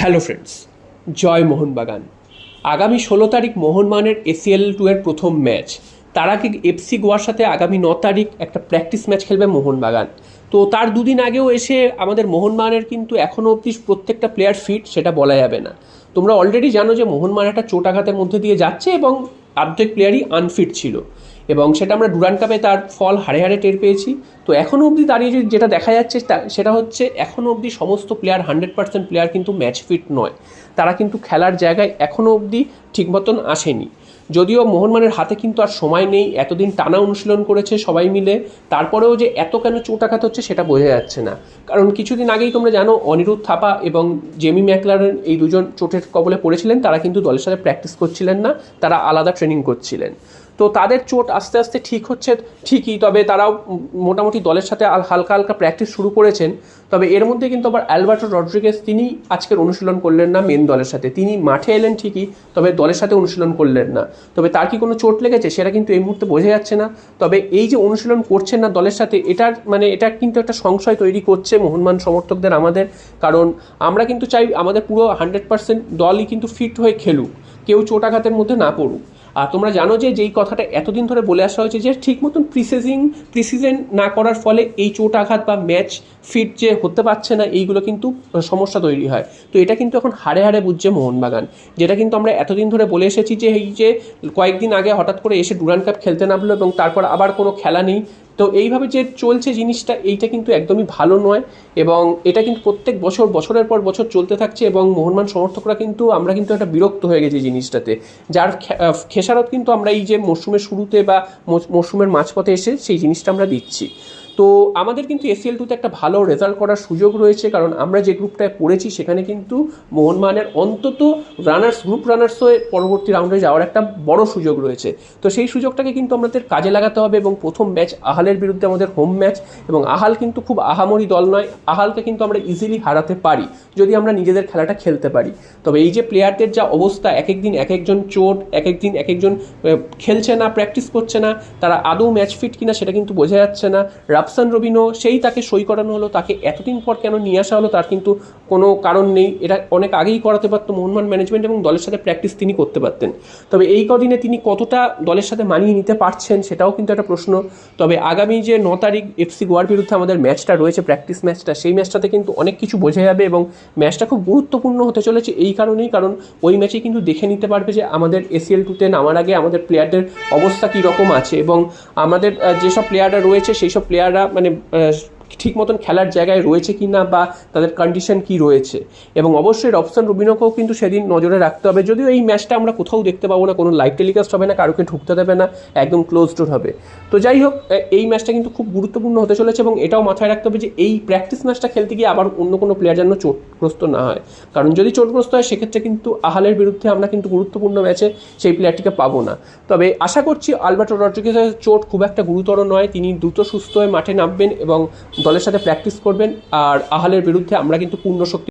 Hello friends জয় মোহনবাগান আগামী ষোলো তারিখ মোহনবাগানের এসিএল টু এর প্রথম ম্যাচ তার আগে এফসি গোয়ার সাথে আগামী ন তারিখ একটা প্র্যাকটিস ম্যাচ খেলবে মোহনবাগান তো তার দুদিন আগেও এসে আমাদের মোহনবাগানের কিন্তু এখনও অবধি প্রত্যেকটা প্লেয়ার ফিট সেটা বলা যাবে না। তোমরা অলরেডি জানো যে মোহনবাগান একটা চোটাঘাতের মধ্যে দিয়ে যাচ্ছে এবং অর্ধেক প্লেয়ারই আনফিট ছিল। এবং সেটা আমরা ডুরান কাপে তার ফল হারে হারে টের পেয়েছি। তো এখনও অবধি দাঁড়িয়ে যে- যেটা দেখা যাচ্ছে সেটা হচ্ছে এখনও অবধি সমস্ত প্লেয়ার হান্ড্রেড পার্সেন্ট প্লেয়ার কিন্তু ম্যাচ ফিট নয়। তারা কিন্তু খেলার জায়গায় এখনও অবধি ঠিক মতন আসেনি। যদিও মোহনমানের হাতে কিন্তু আর সময় নেই, এতদিন টানা অনুশীলন করেছে সবাই মিলে, তারপরেও যে এত কেন চোটাঘাত হচ্ছে সেটা বোঝা যাচ্ছে না। কারণ কিছুদিন আগেই তোমরা জানো, অনিরুদ্ধ থাপা এবং জেমি ম্যাকলারেন এই দুজন চোটের কবলে পড়েছিলেন, তারা কিন্তু দলের সাথে প্র্যাকটিস করছিলেন না, তারা আলাদা ট্রেনিং করছিলেন। তো তাদের চোট আস্তে আস্তে ঠিক হচ্ছে ঠিকই, তবে তারাও মোটামুটি দলের সাথে হালকা হালকা প্র্যাকটিস শুরু করেছেন। তবে এর মধ্যে কিন্তু আবার অ্যালবার্টো রড্রিগেস তিনি আজকের অনুশীলন করলেন না মেন দলের সাথে। তিনি মাঠে এলেন ঠিকই, তবে দলের সাথে অনুশীলন করলেন না। তবে তার কি কোনো চোট লেগেছে সেটা কিন্তু এই মুহূর্তে বোঝা যাচ্ছে না। তবে এই যে অনুশীলন করছেন না দলের সাথে, এটার মানে এটা কিন্তু একটা সংশয় তৈরি করছে মোহনমান সমর্থকদের আমাদের। কারণ আমরা কিন্তু চাই আমাদের পুরো হান্ড্রেড পার্সেন্ট দলই কিন্তু ফিট হয়ে খেলুক। কেউ চোটাঘাতের মধ্যে না পড়ুক। আর তোমরা জানো যে যেই কথাটা এতদিন ধরে বলে আসা হয়েছে যে ঠিক মতন প্রিসেজিং প্রিসিজন না করার ফলে এই চোট আঘাত বা ম্যাচ ফিট যে হতে পারছে না, এইগুলো কিন্তু সমস্যা তৈরি হয়। তো এটা কিন্তু এখন হাড়ে হাড়ে বুঝছে মোহনবাগান। যেটা কিন্তু আমরা এতদিন ধরে বলে এসেছি যে এই যে কয়েকদিন আগে হঠাৎ করে এসে ডুরান কাপ খেলতে নামলো এবং তারপর আবার কোনো খেলা নেই তো এইভাবে যে চলছে জিনিসটা, এইটা কিন্তু একদমই ভালো নয় এবং এটা কিন্তু প্রত্যেক বছর, বছরের পর বছর চলতে থাকছে এবং মোহনমান সমর্থকরা কিন্তু, আমরা কিন্তু একটা বিরক্ত হয়ে গেছি জিনিসটাতে। যার খেসারত কিন্তু আমরা এই যে মরশুমের শুরুতে বা মরশুমের মাঝপথে এসে সেই জিনিসটা আমরা দিচ্ছি। তো আমাদের কিন্তু এসিএল টুতে একটা ভালো রেজাল্ট করার সুযোগ রয়েছে, কারণ আমরা যে গ্রুপটায় পড়েছি সেখানে কিন্তু মোহনবাগানের অন্তত রানার্স গ্রুপ রানার্স হয়ে পরবর্তী রাউন্ডে যাওয়ার একটা বড় সুযোগ রয়েছে। তো সেই সুযোগটাকে কিন্তু আমাদের কাজে লাগাতে হবে এবং প্রথম ম্যাচ আহালের বিরুদ্ধে আমাদের হোম ম্যাচ এবং আহাল কিন্তু খুব আহামরি দল নয়, আহালকে কিন্তু আমরা ইজিলি হারাতে পারি, যদি আমরা নিজেদের খেলাটা খেলতে পারি। তবে এই যে প্লেয়ারদের যা অবস্থা, এক একদিন এক একজন চোট, এক একদিন এক একজন খেলছে না প্র্যাকটিস করছে না, তারা আদৌ ম্যাচ ফিট কিনা সেটা কিন্তু বোঝা যাচ্ছে না। রাফসান রবিনো সেই তাকে সই করানো হলো, তাকে এতদিন পর কেন নিয়ে আসা হলো তার কিন্তু কোনো কারণ নেই। এটা অনেক আগেই করাতে পারতো মোহনবাগান ম্যানেজমেন্ট এবং দলের সাথে প্র্যাকটিস তিনি করতে পারতেন। তবে এই কদিনে তিনি কতটা দলের সাথে মানিয়ে নিতে পারছেন সেটাও কিন্তু একটা প্রশ্ন। তবে আগামী যে ন তারিখ এফসি গোয়ার বিরুদ্ধে আমাদের ম্যাচটা রয়েছে প্র্যাকটিস ম্যাচটা সেই ম্যাচটাতে কিন্তু অনেক কিছু বোঝা যাবে এবং ম্যাচটা খুব গুরুত্বপূর্ণ হতে চলেছে এই কারণেই, কারণ ওই ম্যাচে কিন্তু দেখে নিতে পারবে যে আমাদের এসিএল টুতে নামার আগে আমাদের প্লেয়ারদের অবস্থা কী রকম আছে। এবং আমাদের যেসব প্লেয়াররা রয়েছে সেই সব প্লেয়াররা মানে আহ, ঠিক মতন খেলার জায়গায় রয়েছে কি না বা তাদের কন্ডিশন কি রয়েছে। এবং অবশ্যই রবসান রুবিনোকেও কিন্তু সেদিন নজরে রাখতে হবে। যদিও এই ম্যাচটা আমরা কোথাও দেখতে পাবো না, কোনো লাইভ টেলিকাস্ট হবে না, কারোকে ঢুকতে দেবে না, একদম ক্লোজ ডোর হবে। তো যাই হোক এই ম্যাচটা কিন্তু খুব গুরুত্বপূর্ণ হতে চলেছে এবং এটাও মাথায় রাখতে হবে যে এই প্র্যাকটিস ম্যাচটা খেলতে গিয়ে আবার অন্য কোনো প্লেয়ার যেন চোটগ্রস্ত না হয়। কারণ যদি চোটগ্রস্ত হয়, সেক্ষেত্রে কিন্তু আহালের বিরুদ্ধে আমরা কিন্তু গুরুত্বপূর্ণ ম্যাচে সেই প্লেয়ারটিকে পাবো না। তবে আশা করছি আলবার্টো রড্রিগেজের চোট খুব একটা গুরুতর নয়। তিনি দ্রুত সুস্থ হয়ে মাঠে নামবেন এবং দলের সাথে প্র্যাকটিস করবেন আর আহালের বিরুদ্ধে আমরা কিন্তু পূর্ণ শক্তি